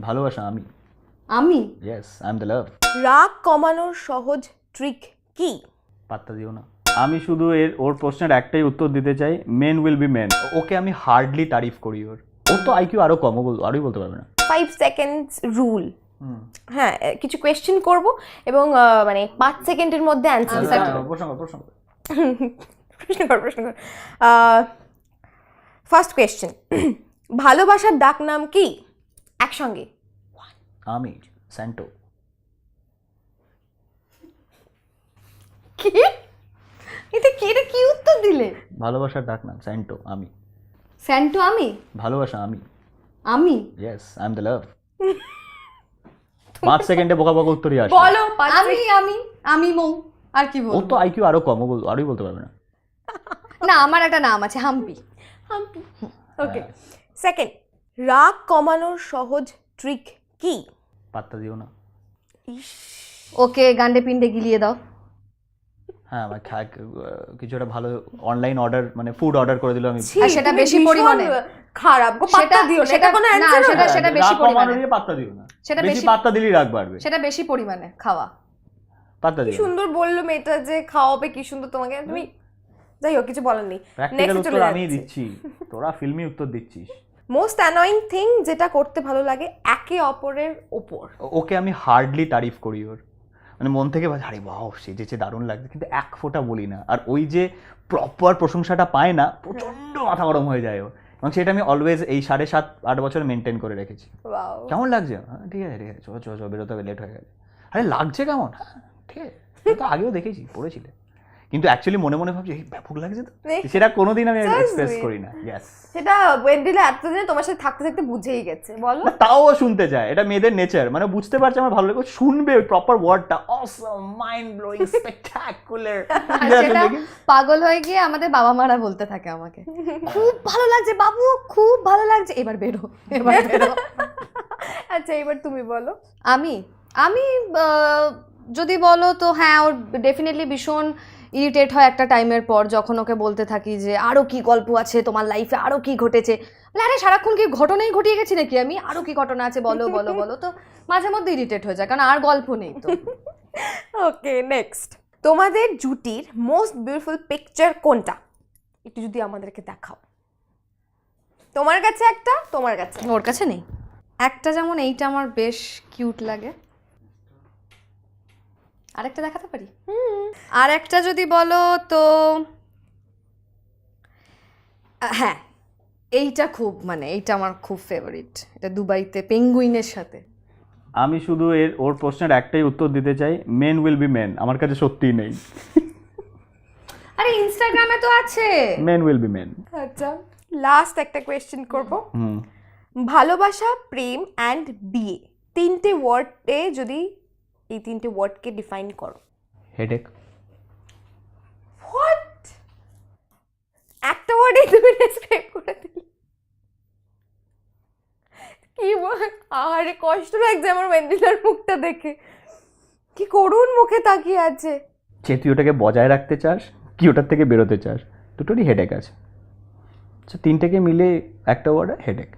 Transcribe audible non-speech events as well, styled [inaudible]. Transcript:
ভালোবাসা আমি। আমি? Yes I am the love রাগ কমানোর সহজ ট্রিক কি? পাত্তা দিও না। আমি শুধু এর ওর প্রশ্নের একটাই উত্তর দিতে চাই men will be men okay আমি হার্ডলি তারিফ করি ওর। ওর তো আইকিউ আরও কম ও বল- আরোই বলতে পারবে না। ফাইভ সেকেন্ডস রুল হ্যাঁ কিছু কোয়েশ্চেন করব এবং মানে পাঁচ সেকেন্ডের মধ্যে অ্যান্সার প্রশ্ন প্রশ্ন। প্রশ্ন কর প্রশ্ন কর। ফার্স্ট কোয়েশ্চেন [clears throat] ভালোবাসার ডাক নাম কি? একসঙ্গে। আমি স্যান্টো কি? এটা কি এটা কি উত্তর দিলে? ভালোবাসার ডাক নাম স্যান্টো আমি স্যান্টো আমি ভালোবাসা আমি আমি yes I am the love পাঁচ সেকেন্ডে বোকা বোকা উত্তরই আসে বলো আমি আমি আমি মৌ আর কি বলব? তো আইকিউ আরও কম ও বল- আরোই বলতে পারবে না। [laughs] না আমার একটা নাম আছে হাম্পি হাম্পি ওকে সেকেন্ড রাগ কমানোর সহজ ট্রিক কি? পাত্তা দিও না। ওকে গান্ডে পিন্ডে গিলিয়ে দাও। হ্যাঁ আমার খা- কিছু একটা ভালো অনলাইন অর্ডার মানে ফুড অর্ডার করে দিলাম আমি। ছি, আর সেটা তুমি বেশি ভীষণ পরিমাণে। খারাপ গো পাত্তা সেটা- দিও না সেটা- এটা কোনো না, সেটা- সেটা বেশি রাগ কমানো পরিমাণে। দিয়ে পাত্তা দিও না। সেটা বেশি বেশি- পাত্তা দিলেই রাগ বাড়বে। সেটা বেশি পরিমাণে খাওয়া। পাত্তা কি দিও না। সুন্দর বলল মেয়েটা যে খাওয়াবে কি সুন্দর তোমাকে। তুমি যাই হোক কিছু বলার নেই। প্র্যাকটিক্যাল উত্তর আমিই দিচ্ছি। তোরা ফিল্মি উত্তর দিচ্ছিস। মোস্ট অ্যানয়িং থিং যেটা করতে ভালো লাগে একে অপরের ওপর। ওকে আমি হার্ডলি তারিফ করি ওর। মানে মন থেকে ভাবি আরে বাহ সেজেছে দারুণ লাগছে। কিন্তু এক ফোঁটা বলি না। আর ওই যে প্রপার প্রশংসাটা পায় না প্রচণ্ড মাথা গরম হয়ে যায় ও এবং সেটা আমি অলওয়েজ এই সাড়ে সাত আট বছর মেনটেন করে রেখেছি। কেমন লাগছে? ঠিক আছে ঠিক আছে। চো চো চো বেরোতে হবে লেট হয়ে গেছে। আরে লাগছে কেমন? হ্যাঁ ঠিক আছে। তো আগেও দেখেছি পড়েছিলে। কিন্তু অ্যাকচুয়ালি মনে মনে ভাবছি ব্যাপক লাগছে তো? সেটা কোনোদিন আমি এক্সপ্রেস করি না ইয়েস সেটা ওয়েন্ডিলা এতদিনে তোমার সাথে থাকতে থাকতে বুঝেই গেছে বলো। তাও শুনতে চায় এটা মেয়েদের নেচার মানে বুঝতে পারছে আমার ভালো লাগে শুনবে ওই প্রপার ওয়ার্ডটা অসম মাইন্ড ব্লোয়িং স্পেকটাকুলার পাগল হয়ে গিয়ে আমাদের বাবা মারা বলতে থাকে আমাকে। [laughs] খুব ভালো লাগছে বাবু খুব ভালো লাগছে। এবার বেরো এবার বেরো। [laughs] আচ্ছা এবার তুমি বলো। আমি আমি আহ, যদি বলো তো হ্যাঁ ওর ডেফিনেটলি ভীষণ ইরিটেট হয় একটা টাইমের পর যখন ওকে বলতে থাকি যে আরও কি গল্প আছে তোমার লাইফে আরও কি ঘটেছে? আরে সারাক্ষণ কি ঘটনাই ঘটিয়ে গেছি নাকি আমি? আরও কি ঘটনা আছে? বলো বলো বলো। তো মাঝে মধ্যে ইরিটেট হয়ে যায় কারণ আর গল্প নেই তো। [laughs] ওকে নেক্সট তোমাদের জুটির মোস্ট বিউটিফুল পিকচার কোনটা? একটু যদি আমাদেরকে দেখাও। তোমার কাছে একটা তোমার কাছে। ওর কাছে নেই। একটা যেমন এইটা আমার বেশ কিউট লাগে। আরেকটা দেখাতে পারি? আর একটা যদি বলো তো হ্যাঁ এইটা খুব মানে এইটা আমার খুব ফেভারিট এটা দুবাইতে পেঙ্গুইনের সাথে। আমি শুধু এর ওর প্রশ্নের একটাই উত্তর দিতে চাই মেন উইল বি মেন আমার কাছে সত্যিই নেই। [laughs] আরে ইনস্টাগ্রামে তো আছে। মেন উইল বি মেন আচ্ছা লাস্ট একটা কোয়েশ্চেন করব। ভালোবাসা প্রেম অ্যান্ড বিয়ে তিনটে ওয়ার্ডে যদি এই তিনটে ওয়ার্ডকে ডিফাইন করো। হেডেক হোয়াট একটা ওয়ার্ডে তুমি ডেসক্রাইব করে দিলে। কি আরে কষ্ট লাগছে আমার মেন্দিলার মুখটা দেখে। কি করুন মুখে তাকিয়ে আছে। যে তুই ওটাকে বজায় রাখতে চাস কি ওটার থেকে বেরোতে চাস দুটোরই হেডেক আছে। আচ্ছা তিনটেকে মিলে একটা ওয়ার্ড হেডেক